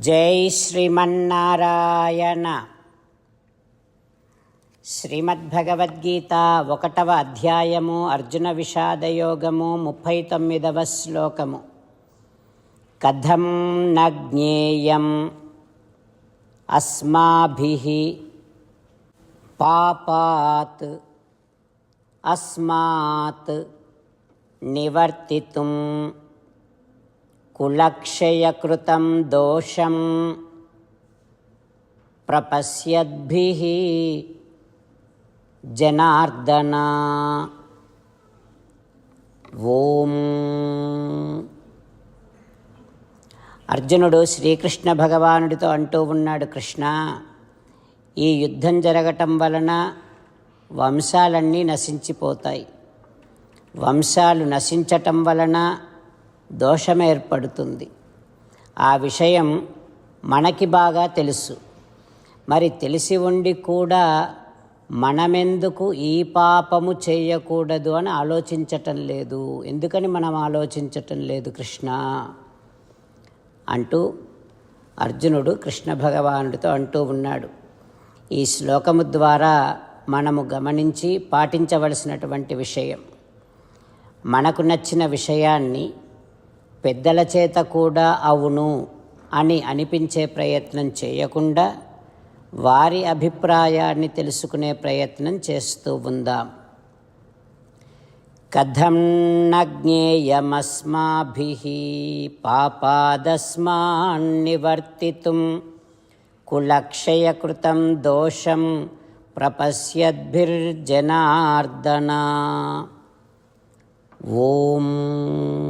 జై శ్రీమన్నారాయణ. శ్రీమద్భగవద్గీత ఒకటవ అధ్యాయము అర్జున విషాదయోగము ముప్పై తొమ్మిదవ శ్లోకము. కథం న జ్ఞేయం. అస్మాభి పాపాత్ అస్మాత్ నివర్తితుం. కులక్షయకృతం దోషం ప్రపశ్యద్భి జనార్దన ఓం అర్జునుడు శ్రీకృష్ణ భగవానుడితో అంటూ ఉన్నాడు కృష్ణ ఈ యుద్ధం జరగటం వలన వంశాలన్నీ నశించిపోతాయి. వంశాలు నశించటం వలన దోషం ఏర్పడుతుంది ఆ విషయం మనకి బాగా తెలుసు. మరి తెలిసి ఉండి కూడా మనమెందుకు ఈ పాపము చేయకూడదు అని ఆలోచించటం లేదు. ఎందుకని మనం ఆలోచించటం లేదు కృష్ణ? అంటూ అర్జునుడు కృష్ణ భగవానుడితో అంటూ ఉన్నాడు. ఈ శ్లోకము ద్వారా మనము గమనించి పాటించవలసినటువంటి విషయం. మనకు నచ్చిన విషయాన్ని పెద్దల చేత కూడా అవును అని అనిపించే ప్రయత్నం చేయకుండా వారి అభిప్రాయాన్ని తెలుసుకునే ప్రయత్నం చేస్తూ ఉందాం. కథం న పాపాదస్మాన్నివర్తితుం కులక్షయకృతం దోషం ప్రపశ్యద్భిర్జనార్దన. ఓం